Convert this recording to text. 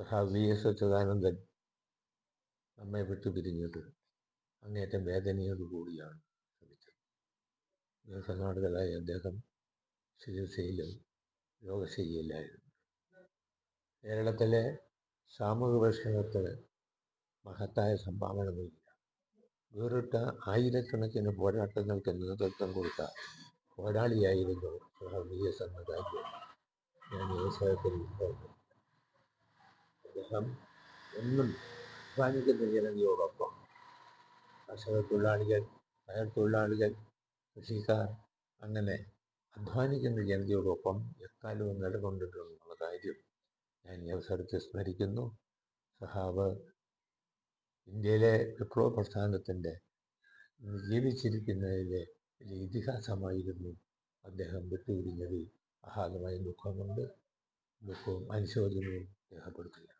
സഹാബ് V S Achuthanandan നമ്മെ വിട്ടുപിരിഞ്ഞത് അങ്ങേറ്റം വേദനയോടു കൂടിയാണ് ശ്രമിച്ചത്. ദീർഘനാളുകളായി അദ്ദേഹം ചികിത്സയിലും രോഗശൈലിയിലായിരുന്നു കേരളത്തിലെ സാമൂഹിക പരിഷ്കരണത്തിന് മഹത്തായ സംഭാവന നൽകിയ വേറിട്ട ആയിരക്കണക്കിന് പോരാട്ടങ്ങൾക്ക് നേതൃത്വം കൊടുത്ത പോരാളിയായിരുന്നു വി എസ് എന്ന കാര്യം ഞാൻ വ്യവസായത്തിൽ ഓർക്കുന്നു അദ്ദേഹം എന്നും അധ്വാനിക്കുന്ന ജനതയോടൊപ്പം കർഷക തൊഴിലാളികൾ കയർ തൊഴിലാളികൾ കൃഷിക്കാർ അങ്ങനെ അധ്വാനിക്കുന്ന ജനതയോടൊപ്പം എക്കാലവും നിലകൊണ്ടിട്ടുള്ള കാര്യം ഞാൻ ഈ അവസരത്തിൽ സ്മരിക്കുന്നു. സഹാബ് ഇന്ത്യയിലെ വിപ്ലവ പ്രസ്ഥാനത്തിന്റെ ജീവിച്ചിരിക്കുന്നതിലെ ഒരു ഇതിഹാസമായിരുന്നു അദ്ദേഹം വിട്ടുപിരിഞ്ഞതിൽ ആഹാരമായ ദുഃഖമുണ്ട്. ദുഃഖവും അനുശോചനവും രേഖപ്പെടുത്തുക.